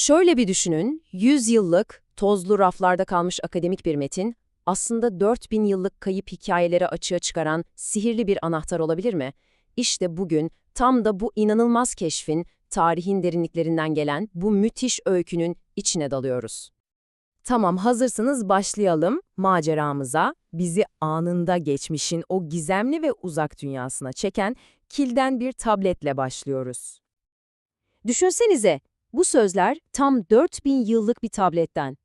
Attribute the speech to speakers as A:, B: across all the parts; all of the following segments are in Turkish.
A: Şöyle bir düşünün, 100 yıllık, tozlu raflarda kalmış akademik bir metin, aslında 4000 yıllık kayıp hikayeleri açığa çıkaran sihirli bir anahtar olabilir mi? İşte bugün tam da bu inanılmaz keşfin, tarihin derinliklerinden gelen bu müthiş öykünün içine dalıyoruz.
B: Tamam, hazırsınız başlayalım maceramıza. Bizi anında geçmişin o gizemli ve uzak dünyasına çeken kilden bir tabletle başlıyoruz.
A: Düşünsenize, bu sözler tam 4000 yıllık bir tabletten.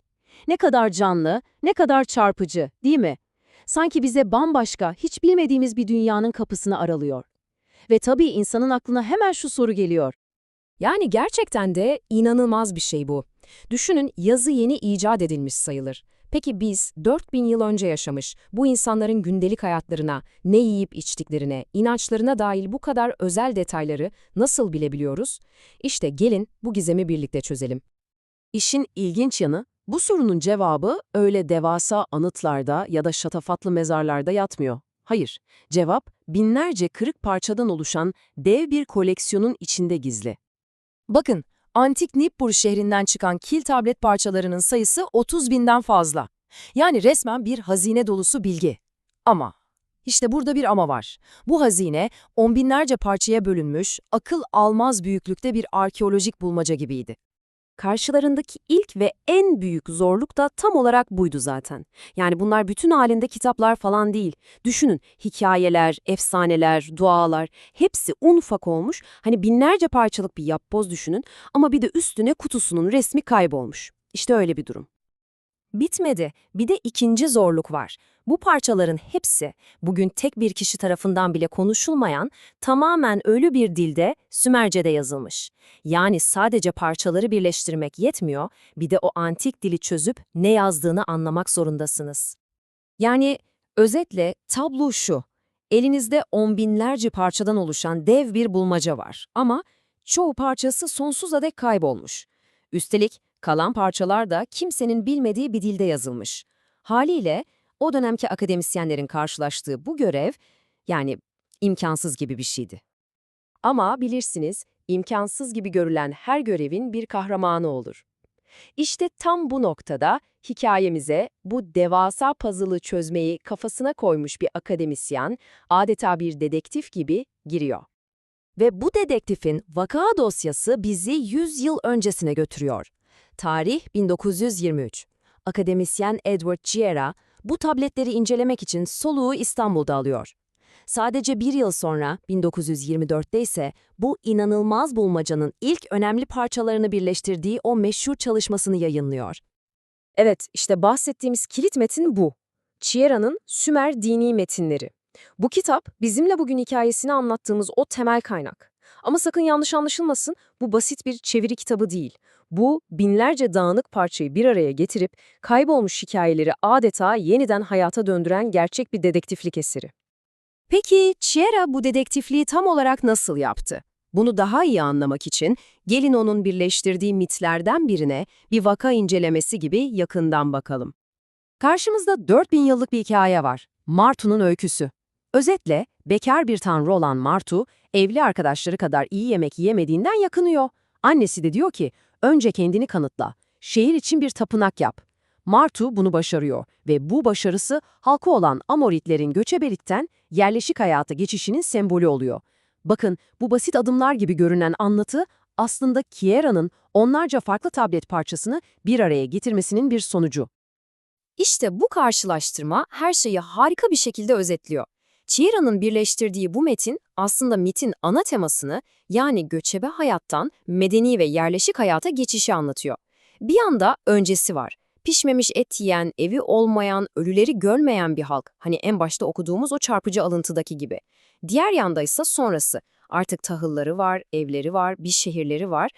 A: Ne kadar canlı, ne kadar çarpıcı, değil mi? Sanki bize bambaşka, hiç bilmediğimiz bir dünyanın kapısını aralıyor. Ve tabii insanın aklına hemen şu soru geliyor. Yani gerçekten de inanılmaz bir şey bu. Düşünün yazı yeni icat edilmiş sayılır. Peki biz 4000 yıl önce yaşamış, bu insanların gündelik hayatlarına, ne yiyip içtiklerine, inançlarına dahil bu kadar özel detayları nasıl bilebiliyoruz? İşte gelin bu gizemi birlikte çözelim. İşin ilginç yanı, bu sorunun cevabı öyle devasa anıtlarda ya da şatafatlı mezarlarda yatmıyor. Hayır, cevap binlerce kırık parçadan oluşan dev bir koleksiyonun içinde gizli. Bakın, antik Nippur şehrinden çıkan kil tablet parçalarının sayısı 30 binden fazla. Yani resmen bir hazine dolusu bilgi. Ama, işte burada bir ama var. Bu hazine on binlerce parçaya bölünmüş, akıl almaz büyüklükte bir arkeolojik bulmaca gibiydi. Karşılarındaki ilk ve en büyük zorluk da tam olarak buydu zaten. Yani bunlar bütün halinde kitaplar falan değil. Düşünün, hikayeler, efsaneler, dualar hepsi un ufak olmuş. Hani binlerce parçalık bir yapboz düşünün ama bir de üstüne kutusunun resmi kaybolmuş. İşte öyle bir durum. Bitmedi. Bir de ikinci zorluk var. Bu parçaların hepsi bugün tek bir kişi tarafından bile konuşulmayan, tamamen ölü bir dilde Sümerce'de yazılmış. Yani sadece parçaları birleştirmek yetmiyor, bir de o antik dili çözüp ne yazdığını anlamak zorundasınız. Yani özetle tablo şu. Elinizde on binlerce parçadan oluşan dev bir bulmaca var ama çoğu parçası sonsuza dek kaybolmuş. Üstelik kalan parçalar da kimsenin bilmediği bir dilde yazılmış. Haliyle o dönemki akademisyenlerin karşılaştığı bu görev, yani imkansız gibi bir şeydi. Ama bilirsiniz, imkansız gibi görülen her görevin bir kahramanı olur. İşte tam bu noktada hikayemize bu devasa puzzle'ı çözmeyi kafasına koymuş bir akademisyen, adeta bir dedektif gibi giriyor. Ve bu dedektifin vaka dosyası bizi 100 yıl öncesine götürüyor. Tarih 1923. Akademisyen Edward Giera bu tabletleri incelemek için soluğu İstanbul'da alıyor. Sadece bir yıl sonra 1924'te ise bu inanılmaz bulmacanın ilk önemli parçalarını birleştirdiği o meşhur çalışmasını yayınlıyor. Evet, işte bahsettiğimiz kilit metin bu. Chiera'nın Sümer dini metinleri. Bu kitap bizimle bugün hikayesini anlattığımız o temel kaynak. Ama sakın yanlış anlaşılmasın, bu basit bir çeviri kitabı değil. Bu, binlerce dağınık parçayı bir araya getirip kaybolmuş hikayeleri adeta yeniden hayata döndüren gerçek bir dedektiflik eseri. Peki Chiera bu dedektifliği tam olarak nasıl yaptı? Bunu daha iyi anlamak için gelin onun birleştirdiği mitlerden birine bir vaka incelemesi gibi yakından bakalım. Karşımızda 4000 yıllık bir hikaye var. Martu'nun öyküsü. Özetle, bekar bir tanrı olan Martu, evli arkadaşları kadar iyi yemek yemediğinden yakınıyor. Annesi de diyor ki, önce kendini kanıtla, şehir için bir tapınak yap. Martu bunu başarıyor ve bu başarısı halkı olan Amoritlerin göçebelikten yerleşik hayata geçişinin sembolü oluyor. Bakın bu basit adımlar gibi görünen anlatı aslında Kiera'nın onlarca farklı tablet parçasını bir araya getirmesinin bir sonucu. İşte bu karşılaştırma her şeyi harika bir şekilde özetliyor. Chira'nın birleştirdiği bu metin aslında mitin ana temasını yani göçebe hayattan medeni ve yerleşik hayata geçişi anlatıyor. Bir yanda öncesi var. Pişmemiş et yiyen, evi olmayan, ölüleri görmeyen bir halk. Hani en başta okuduğumuz o çarpıcı alıntıdaki gibi. Diğer yanda ise sonrası. Artık tahılları var, evleri var, bir şehirleri var.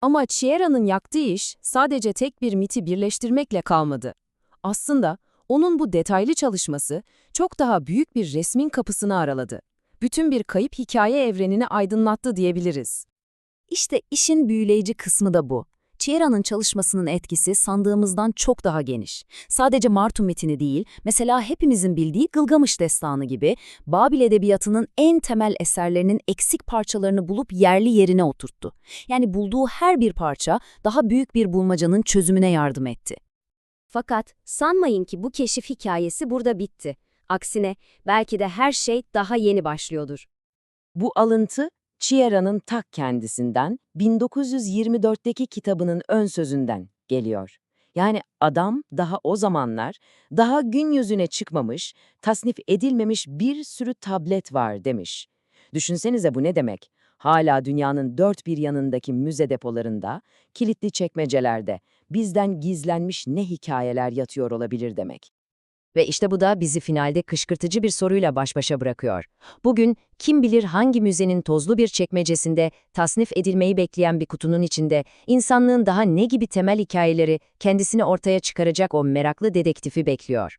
A: Ama Chiera'nın yaktığı iş sadece tek bir miti birleştirmekle kalmadı. Aslında onun bu detaylı çalışması çok daha büyük bir resmin kapısını araladı. Bütün bir kayıp hikaye evrenini aydınlattı diyebiliriz. İşte işin büyüleyici kısmı da bu.
C: Chiera'nın çalışmasının etkisi sandığımızdan çok daha geniş. Sadece Martu metini değil, mesela hepimizin bildiği Gılgamış Destanı gibi Babil edebiyatının en temel eserlerinin eksik parçalarını bulup yerli yerine oturttu. Yani bulduğu her bir parça daha büyük bir bulmacanın çözümüne yardım etti.
D: Fakat sanmayın ki bu keşif hikayesi burada bitti. Aksine belki de her şey daha yeni başlıyordur.
B: Bu alıntı Chiera'nın tak kendisinden 1924'teki kitabının ön sözünden geliyor. Yani adam daha o zamanlar daha gün yüzüne çıkmamış, tasnif edilmemiş bir sürü tablet var demiş. Düşünsenize bu ne demek? Hala dünyanın dört bir yanındaki müze depolarında, kilitli çekmecelerde bizden gizlenmiş ne hikayeler yatıyor olabilir demek.
C: Ve işte bu da bizi finalde kışkırtıcı bir soruyla baş başa bırakıyor. Bugün kim bilir hangi müzenin tozlu bir çekmecesinde tasnif edilmeyi bekleyen bir kutunun içinde insanlığın daha ne gibi temel hikayeleri kendisini ortaya çıkaracak o meraklı dedektifi bekliyor.